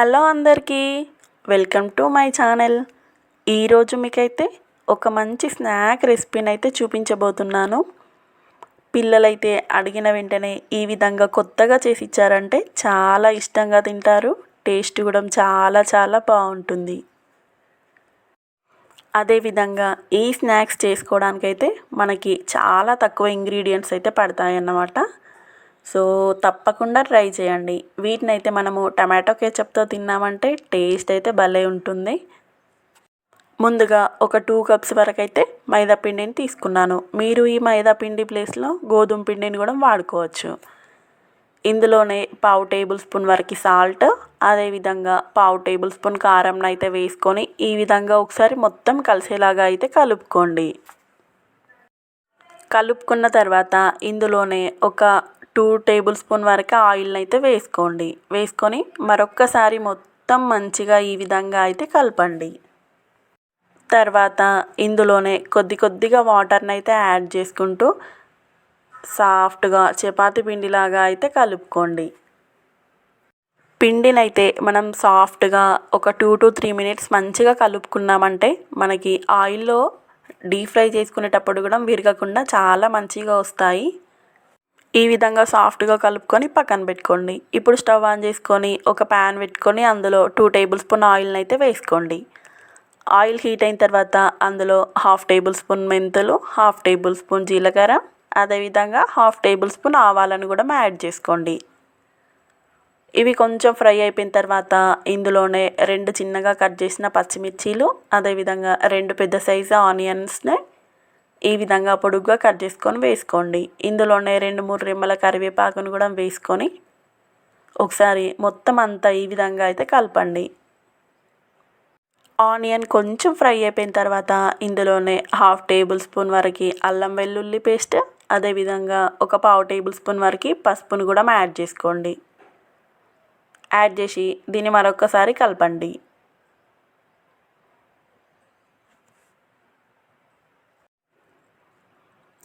Hello అందరికీ welcome to my channel. ఈరోజు మీకైతే ఒక మంచి స్నాక్ రెసిపీని అయితే చూపించబోతున్నాను. పిల్లలైతే అడిగిన వెంటనే ఈ విధంగా కొత్తగా చేసి ఇచ్చారంటే చాలా ఇష్టంగా తింటారు. టేస్ట్ కూడా చాలా చాలా బాగుంటుంది. అదేవిధంగా ఈ స్నాక్స్ చేసుకోవడానికైతే మనకి చాలా తక్కువ ఇంగ్రీడియంట్స్ అయితే పడతాయన్నమాట. సో తప్పకుండా ట్రై చేయండి. వీటిని అయితే మనము టమాటో కేచప్తో తిన్నామంటే టేస్ట్ అయితే భలే ఉంటుంది. ముందుగా ఒక టూ కప్స్ వరకు అయితే మైదా పిండిని తీసుకున్నాను. మీరు ఈ మైదా పిండి ప్లేస్లో గోధుమ పిండిని కూడా వాడుకోవచ్చు. ఇందులోనే పావు టేబుల్ స్పూన్ వరకు సాల్ట్ అదేవిధంగా పావు టేబుల్ స్పూన్ కారం అయితే వేసుకొని ఈ విధంగా ఒకసారి మొత్తం కలిసేలాగా అయితే కలుపుకోండి. కలుపుకున్న తర్వాత ఇందులోనే ఒక టూ టేబుల్ స్పూన్ వరకు ఆయిల్ని అయితే వేసుకోండి. వేసుకొని మరొక్కసారి మొత్తం మంచిగా ఈ విధంగా అయితే కలపండి. తర్వాత ఇందులోనే కొద్ది కొద్దిగా వాటర్ని అయితే యాడ్ చేసుకుంటూ సాఫ్ట్గా చపాతి పిండిలాగా అయితే కలుపుకోండి. పిండినైతే మనం సాఫ్ట్గా ఒక టూ టు త్రీ మినిట్స్ మంచిగా కలుపుకున్నామంటే మనకి ఆయిల్లో డీప్ ఫ్రై చేసుకునేటప్పుడు కూడా విరగకుండా చాలా మంచిగా వస్తాయి. ఈ విధంగా సాఫ్ట్గా కలుపుకొని పక్కన పెట్టుకోండి. ఇప్పుడు స్టవ్ ఆన్ చేసుకొని ఒక ప్యాన్ పెట్టుకొని అందులో టూ టేబుల్ స్పూన్ ఆయిల్ని అయితే వేసుకోండి. ఆయిల్ హీట్ అయిన తర్వాత అందులో హాఫ్ టేబుల్ స్పూన్ మెంతులు హాఫ్ టేబుల్ స్పూన్ జీలకర్ర అదేవిధంగా హాఫ్ టేబుల్ స్పూన్ ఆవాలను కూడా యాడ్ చేసుకోండి. ఇవి కొంచెం ఫ్రై అయిపోయిన తర్వాత ఇందులోనే రెండు చిన్నగా కట్ చేసిన పచ్చిమిర్చీలు అదేవిధంగా రెండు పెద్ద సైజు ఆనియన్స్ని ఈ విధంగా పొడుగ్గా కట్ చేసుకొని వేసుకోండి. ఇందులోనే రెండు మూడు రెమ్మల కరివేపాకును కూడా వేసుకొని ఒకసారి మొత్తం అంతా ఈ విధంగా అయితే కలపండి. ఆనియన్ కొంచెం ఫ్రై అయిపోయిన తర్వాత ఇందులోనే హాఫ్ టేబుల్ స్పూన్ వరకు అల్లం వెల్లుల్లి పేస్ట్ అదేవిధంగా ఒక పావు టేబుల్ స్పూన్ వరకు పసుపును కూడా యాడ్ చేసుకోండి. యాడ్ చేసి దీన్ని మరొకసారి కలపండి.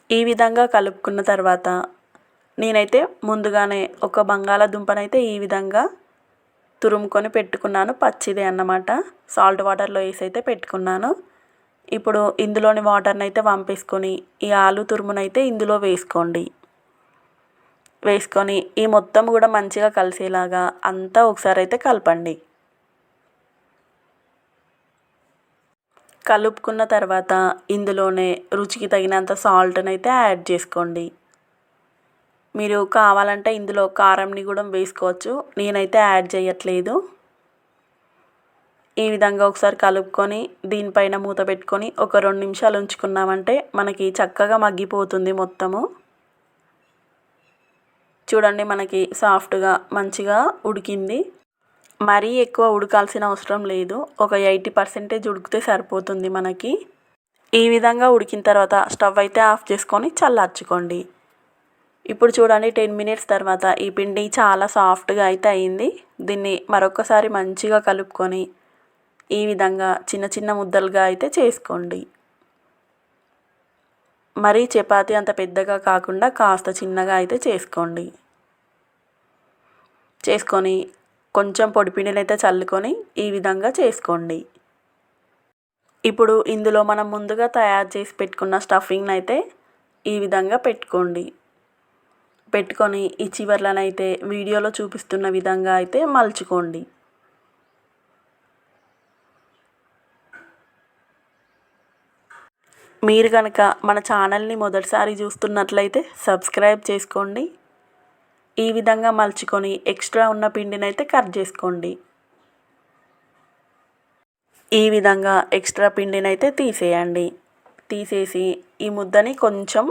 ఈ విధంగా కలుపుకున్న తర్వాత నేనైతే ముందుగానే ఒక బంగాళాదుంపనైతే ఈ విధంగా తురుముకొని పెట్టుకున్నాను. పచ్చిది అన్నమాట. సాల్ట్ వాటర్లో వేసి అయితే పెట్టుకున్నాను. ఇప్పుడు ఇందులోని వాటర్ని అయితే వంపేసుకొని ఈ ఆలు తురుమునైతే ఇందులో వేసుకోండి. వేసుకొని ఈ మొత్తం కూడా మంచిగా కలిసేలాగా అంతా ఒకసారి అయితే కలపండి. కలుపుకున్న తర్వాత ఇందులోనే రుచికి తగినంత సాల్ట్ని అయితే యాడ్ చేసుకోండి. మీరు కావాలంటే ఇందులో కారంని కూడా వేసుకోవచ్చు. నేనైతే యాడ్ చేయట్లేదు. ఈ విధంగా ఒకసారి కలుపుకొని దీనిపైన మూత పెట్టుకొని ఒక రెండు నిమిషాలు ఉంచుకున్నామంటే మనకి చక్కగా మగ్గిపోతుంది మొత్తము. చూడండి మనకి సాఫ్ట్గా మంచిగా ఉడికింది. మరీ ఎక్కువ ఉడకాల్సిన అవసరం లేదు. ఒక ఎయిటీ పర్సెంటేజ్ ఉడికితే సరిపోతుంది మనకి. ఈ విధంగా ఉడికిన తర్వాత స్టవ్ అయితే ఆఫ్ చేసుకొని చల్లార్చుకోండి. ఇప్పుడు చూడండి టెన్ మినిట్స్ తర్వాత ఈ పిండి చాలా సాఫ్ట్గా అయితే అయింది. దీన్ని మరొకసారి మంచిగా కలుపుకొని ఈ విధంగా చిన్న చిన్న ముద్దలుగా అయితే చేసుకోండి. మరీ చపాతి అంత పెద్దగా కాకుండా కాస్త చిన్నగా అయితే చేసుకోండి. చేసుకొని కొంచెం పొడిపిండిని అయితే చల్లుకొని ఈ విధంగా చేసుకోండి. ఇప్పుడు ఇందులో మనం ముందుగా తయారు చేసి పెట్టుకున్న స్టఫింగ్ని అయితే ఈ విధంగా పెట్టుకోండి. పెట్టుకొని ఈ చివర్లనైతే వీడియోలో చూపిస్తున్న విధంగా అయితే మలుచుకోండి. మీరు కనుక మన ఛానల్ని మొదటిసారి చూస్తున్నట్లయితే సబ్స్క్రైబ్ చేసుకోండి. ఈ విధంగా మలుచుకొని ఎక్స్ట్రా ఉన్న పిండిని అయితే కట్ చేసుకోండి. ఈ విధంగా ఎక్స్ట్రా పిండిని అయితే తీసేయండి. తీసేసి ఈ ముద్దని కొంచెం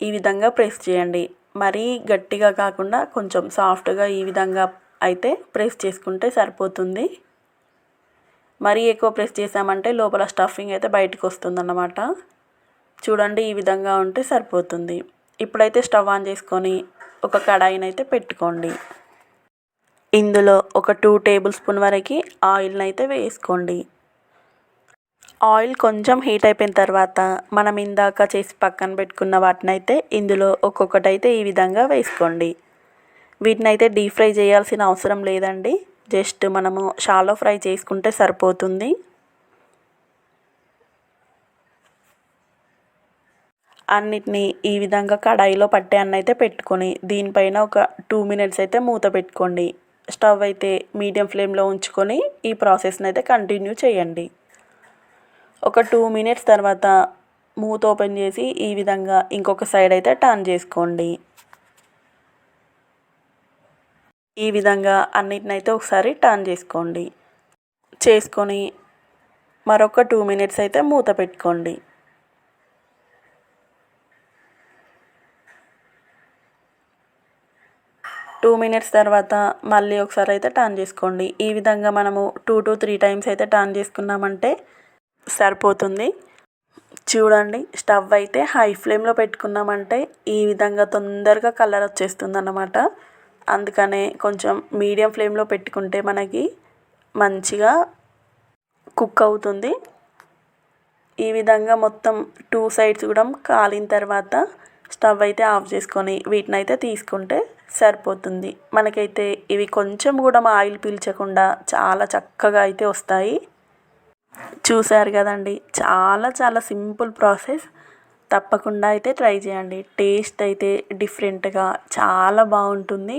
ఈ విధంగా ప్రెస్ చేయండి. మరీ గట్టిగా కాకుండా కొంచెం సాఫ్ట్గా ఈ విధంగా అయితే ప్రెస్ చేసుకుంటే సరిపోతుంది. మరీ ఎక్కువ ప్రెస్ చేసామంటే లోపల స్టఫింగ్ అయితే బయటకు వస్తుందన్నమాట. చూడండి ఈ విధంగా ఉంటే సరిపోతుంది. ఇప్పుడైతే స్టవ్ ఆన్ చేసుకొని ఒక కడాయిని అయితే పెట్టుకోండి. ఇందులో ఒక టూ టేబుల్ స్పూన్ వరకు ఆయిల్ని అయితే వేసుకోండి. ఆయిల్ కొంచెం హీట్ అయిపోయిన తర్వాత మనం ఇందాక చేసి పక్కన పెట్టుకున్న వాటిని అయితే ఇందులో ఒక్కొక్కటి అయితే ఈ విధంగా వేసుకోండి. వీటిని అయితే డీప్ ఫ్రై చేయాల్సిన అవసరం లేదండి. జస్ట్ మనము షాలో ఫ్రై చేసుకుంటే సరిపోతుంది. అన్నిటిని ఈ విధంగా కడాయిలో పట్టే అన్న అయితే పెట్టుకొని దీనిపైన ఒక టూ మినిట్స్ అయితే మూత పెట్టుకోండి. స్టవ్ అయితే మీడియం ఫ్లేమ్లో ఉంచుకొని ఈ ప్రాసెస్ని అయితే కంటిన్యూ చేయండి. ఒక టూ మినిట్స్ తర్వాత మూత ఓపెన్ చేసి ఈ విధంగా ఇంకొక సైడ్ అయితే టర్న్ చేసుకోండి. ఈ విధంగా అన్నిటినైతే ఒకసారి టర్న్ చేసుకోండి. చేసుకొని మరొక టూ మినిట్స్ అయితే మూత పెట్టుకోండి. టూ మినిట్స్ తర్వాత మళ్ళీ ఒకసారి అయితే టర్న్ చేసుకోండి. ఈ విధంగా మనము టూ టు త్రీ టైమ్స్ అయితే టర్న్ చేసుకున్నామంటే సరిపోతుంది. చూడండి స్టవ్ అయితే హై ఫ్లేమ్లో పెట్టుకున్నామంటే ఈ విధంగా తొందరగా కలర్ వచ్చేస్తుంది అన్నమాట అందుకనే కొంచెం మీడియం ఫ్లేమ్లో పెట్టుకుంటే మనకి మంచిగా కుక్ అవుతుంది. ఈ విధంగా మొత్తం టూ సైడ్స్ కూడా కాలిన తర్వాత స్టవ్ అయితే ఆఫ్ చేసుకొని వీటిని అయితే తీసుకుంటే సరిపోతుంది. మనకైతే ఇవి కొంచెం కూడా ఆయిల్ పీల్చకుండా చాలా చక్కగా అయితే వస్తాయి. చూశారు కదండి చాలా చాలా సింపుల్ ప్రాసెస్. తప్పకుండా అయితే ట్రై చేయండి. టేస్ట్ అయితే డిఫరెంట్గా చాలా బాగుంటుంది.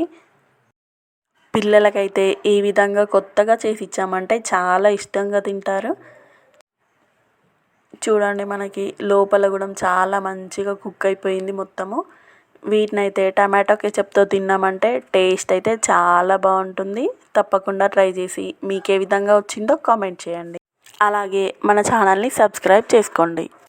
పిల్లలకైతే ఈ విధంగా కొత్తగా చేసి ఇచ్చామంటే చాలా ఇష్టంగా తింటారు. చూడండి మనకి లోపల కూడా చాలా మంచిగా కుక్ అయిపోయింది మొత్తము. వీటిని అయితే టమాటో కెచప్తో తిన్నామంటే టేస్ట్ అయితే చాలా బాగుంటుంది. తప్పకుండా ట్రై చేసి మీకు ఏ విధంగా వచ్చిందో కామెంట్ చేయండి. అలాగే మన ఛానల్ని సబ్స్క్రైబ్ చేసుకోండి.